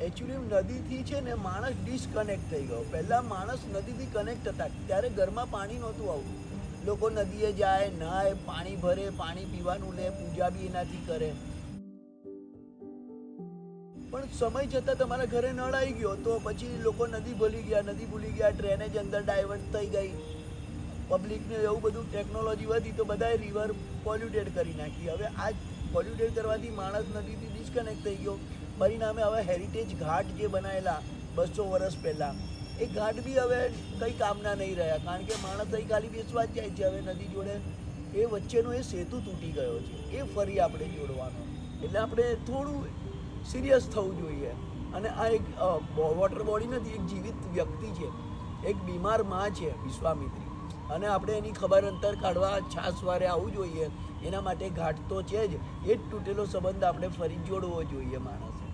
Actually નદીથી છે ને માણસ ડિસ્કનેક્ટ થઈ ગયો. પહેલાં માણસ નદીથી કનેક્ટ હતા. ત્યારે ઘરમાં પાણી નહોતું આવતું. લોકો નદીએ જાય, નાય, પાણી ભરે, પાણી પીવાનું લે, પૂજા બી એનાથી કરે. પણ સમય જતાં તમારા ઘરે નળ આવી ગયો તો પછી લોકો નદી ભૂલી ગયા, નદી ભૂલી ગયા ડ્રેનેજ અંદર ડાયવર્ટ થઈ ગઈ. પબ્લિકને એવું બધું ટેકનોલોજી વધી તો બધાએ રિવર પોલ્યુટેડ કરી નાખી. હવે આ પોલ્યુટેડ કરવાથી માણસ નદીથી ડિસ્કનેક્ટ થઈ ગયો. પરિણામે હવે હેરિટેજ ઘાટ જે બનાવેલા બસો વર્ષ પહેલાં, એ ઘાટ બી હવે કંઈ કામના નહીં રહ્યા. કારણ કે માણસ અહીં ખાલી બેસવા જ જાય છે. હવે નદી જોડે એ વચ્ચેનો એ સેતુ તૂટી ગયો છે. એ ફરી આપણે જોડવાનો. એટલે આપણે થોડું સિરિયસ થવું જોઈએ. અને આ એક વોટર બોડી નથી, એક જીવિત વ્યક્તિ છે. એક બીમારમાં છે, વિશ્વામિત્રી. અને આપણે એની ખબર અંતર કાઢવા છાસવારે આવવું જોઈએ. એના માટે ઘાટ તો છે જ. એ જ તૂટેલો સંબંધ આપણે ફરી જોડવો જોઈએ માણસે.